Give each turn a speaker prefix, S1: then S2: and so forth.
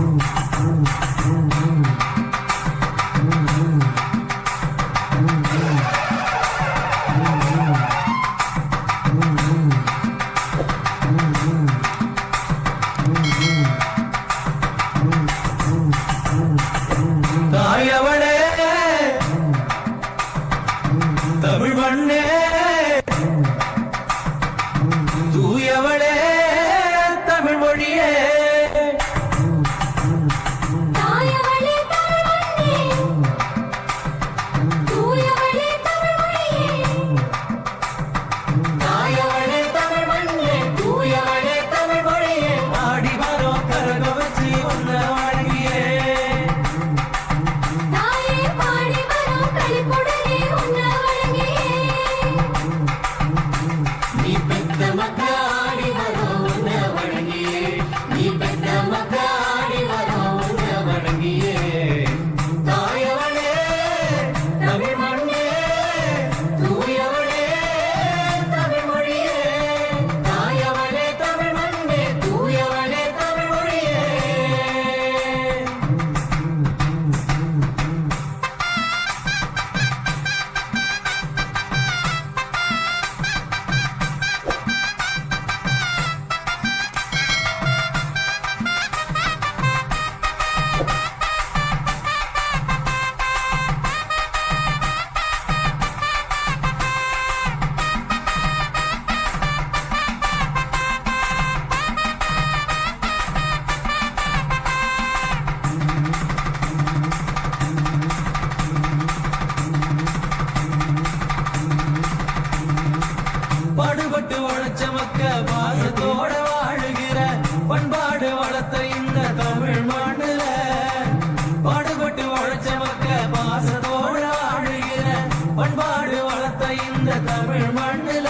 S1: Oh. காக்க பாசத்தோட வாழுகிற பண்பாடு வளர்த்த இந்த தமிழ் மண்ணுல. பாடுபட்டு உழைச்ச மக்க பாசத்தோட வாழுகிற பண்பாடு வளர்த்த இந்த தமிழ் மண்ணுல.